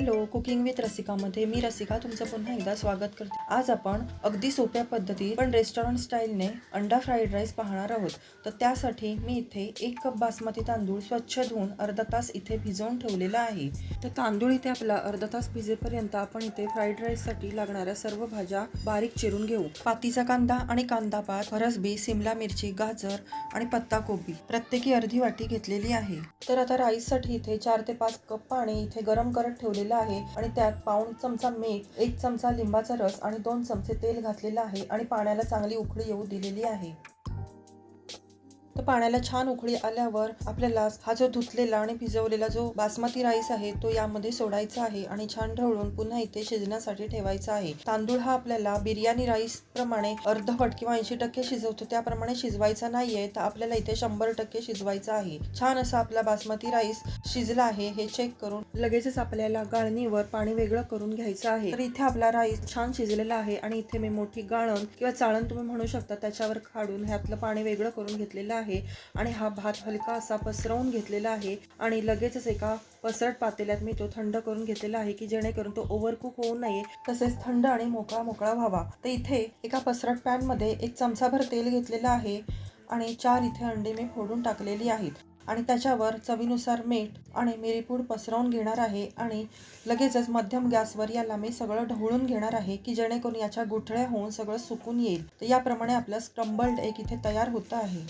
Hello cooking with रसिकामध्ये मी रसिका तुमचं पुन्हा एकदा स्वागत करते. आज आपण अगदी सोप्या पद्धतीत पण रेस्टॉरंट स्टाईलने अंडा फ्राईड राईस पाहणार आहोत. तर त्यासाठी मी इथे एक कप बासमती तांदूळ स्वच्छ धुवून अर्धा तास इथे भिजवून ठेवलेला आहे. तर तांदूळ इथे आपला अर्धा तास भिजेपर्यंत आपण इथे फ्राईड राईससाठी लागणाऱ्या सर्व भाज्या बारीक चिरून घेऊ. पातीचा कांदा आणि कांदा पात फरसबी सिमला मिरची गाजर आणि पत्ता कोबी. प्रत्येकी अर्धी वाटी घेतलेली आहे. तर आता राईससाठी इथे चार ते पाच कप पाणी इथे गरम करत ठेवलेले आहे आणि त्यात पाऊण चमचा मीठ एक चमचा लिंबाचा रस आणि दोन चमचे तेल घातलेलं आहे आणि पाण्याला चांगली उकळी येऊ दिलेली आहे. तर पाण्याला छान उकळी आल्यावर आपल्याला हा जो धुतलेला आणि भिजवलेला जो बासमती राईस आहे तो यामध्ये सोडायचा आहे आणि छान ढवळून पुन्हा इथे शिजण्यासाठी ठेवायचा आहे. तांदूळ हा आपल्याला बिर्याणी राईस प्रमाणे अर्धवट किंवा ऐंशी टक्के शिजवतो त्याप्रमाणे शिजवायचा नाहीये तर आपल्याला इथे शंभर टक्के शिजवायचा आहे. छान असा आपला बासमती राईस शिजला आहे हे चेक करून लगेचच आपल्याला गाळणीवर पाणी वेगळं करून घ्यायचं आहे. तर इथे आपला राईस छान शिजलेला आहे आणि इथे मी मोठी गाळण किंवा चाळण तुम्ही म्हणू शकता त्याच्यावर काढून ह्यातलं पाणी वेगळं करून घेतलेलं आहे आणि हा भात हलका असा पसरवून घेतलेला आहे आणि लगेचच एका पसरट पातेल्यात मी तो थंड करून घेतलेला आहे की जेणेकरून तो ओव्हरकुक होऊ नये तसेच थंड आणि मोकळा मोकळा व्हावा. तर इथे एका पसरट पॅनमध्ये एक चमचाभर तेल घेतलेलं आहे आणि चार इथे अंडे मी फोडून टाकलेली आहेत. आणि त्याच्यावर चवीनुसार मीठ आणि मिरीपूड पसरवून घेणार आहे आणि लगेचच मध्यम गॅसवर याला मी सगळं ढवळून घेणार आहे की जेणेकरून याच्या गुठळ्या होऊन सगळं सुकून येईल. तर याप्रमाणे आपलं स्क्रम्बल्ड एक इथे तयार होतं आहे.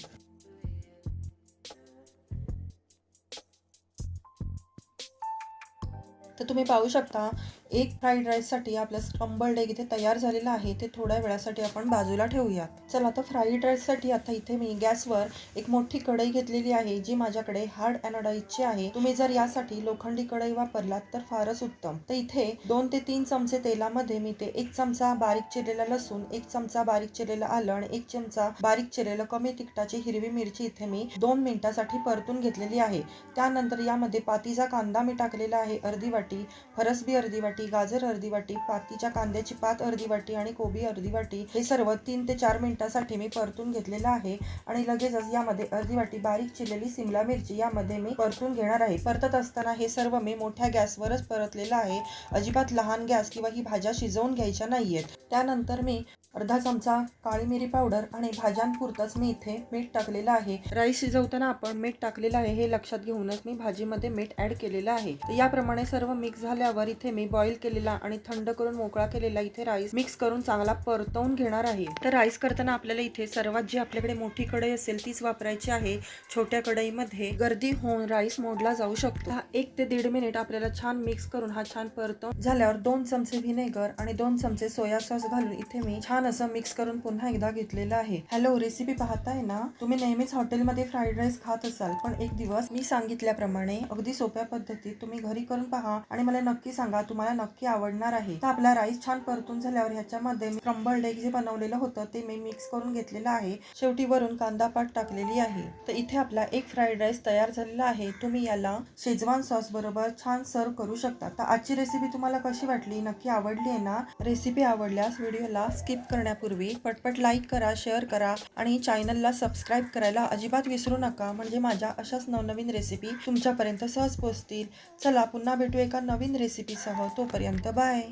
तर तुम्ही पाहू शकता एक फ्राईड राईससाठी आपलं स्क्रम्बल्ड एग इथे तयार झालेलं आहे. ते थोड्या वेळासाठी आपण बाजूला ठेवूयात. चला आता फ्राईड राईससाठी आता इथे मी गॅसवर एक मोठी कढई घेतलेली आहे जी माझ्याकडे हार्ड अॅनोडाईजची आहे. तुम्ही जर यासाठी लोखंडी कढई वापरलात तर फारच उत्तम. तर इथे दोन ते तीन चमचे तेलामध्ये मी ते एक चमचा बारीक चिरलेला लसूण एक चमचा बारीक चिरलेला आलण एक चमचा बारीक चिरलेलं कमी तिखटाची हिरवी मिरची इथे मी दोन मिनिटासाठी परतून घेतलेली आहे. त्यानंतर यामध्ये पातीचा कांदा मी टाकलेला आहे अर्धी वाटी फरसबी अर्धी वाटी गाजर अर्धी वाटी पातीच्या कांद्याची पात अर्धी वाटी आणि कोबी अर्धी वाटी हे सर्व तीन ते चार मिनिटासाठी मी परतून घेतलेलं आहे आणि लगेचच यामध्ये अर्धी वाटी बारीक चिरलेली सिमला मिरची यामध्ये मी परतून घेणार आहे. परतत असताना हे सर्व मी मोठ्या गॅसवरच परतलेलं आहे. अजिबात लहान गॅस किंवा ही भाज्या शिजवून घ्यायच्या नाहीयेत. त्यानंतर मी अर्धा चमचा काळी मिरी पावडर आणि भाज्यांपुरतंच मी इथे मीठ टाकलेलं आहे. राईस शिजवताना आपण मीठ टाकलेलं आहे हे लक्षात घेऊनच मी भाजीमध्ये मीठ ऍड केलेलं आहे. तर याप्रमाणे सर्व मिक्स झाल्यावर इथे मी बॉईल केलेला आणि थंड करून मोकळा केलेला इथे राईस मिक्स करून चांगला परतवून घेणार आहे. तर राईस करताना आपल्याला इथे सर्वात जी आपल्याकडे मोठी कढई असेल तीच वापरायची आहे. छोट्या कढईमध्ये गर्दी होऊन राईस मोडला जाऊ शकतो. हा एक ते दीड मिनिट आपल्याला छान मिक्स करून हा छान परतवून झाल्यावर दोन चमचे व्हिनेगर आणि दोन चमचे सोया सॉस घालून इथे मी छान असं मिक्स करून पुन्हा एकदा घेतलेलं आहे. हॅलो रेसिपी पाहताय ना? तुम्ही नेहमीच हॉटेलमध्ये फ्राईड राईस खात असाल पण एक दिवस मी सांगितल्याप्रमाणे अगदी सोप्या पद्धतीत तुम्ही घरी करून पहा आणि मला नक्की सांगा तुम्हाला नक्की आवडणार आहे. तर आपला राईस छान परतून झाल्यावर ह्याच्यामध्ये क्रम्बल्ड एग जे बनवलेलं होतं ते मी मिक्स करून घेतलेलं आहे. शेवटी वरून कांदा पाट टाकलेली आहे. तर इथे आपला एक फ्राईड राईस तयार झालेला आहे. तुम्ही याला शेजवान सॉस बरोबर छान सर्व करू शकता. तर आजची रेसिपी तुम्हाला कशी वाटली? नक्की आवडली आहे ना? रेसिपी आवडल्यास व्हिडिओला स्किप करण्यापूर्वी पटपट लाईक करा शेअर करा आणि चॅनलला सबस्क्राईब करायला अजिबात विसरू नका. म्हणजे माझ्या अशाच नवनवीन रेसिपी तुमच्यापर्यंत सहज पोहोचतील. चला पुन्हा भेटू एका नवीन रेसिपीसह तोपर्यंत बाय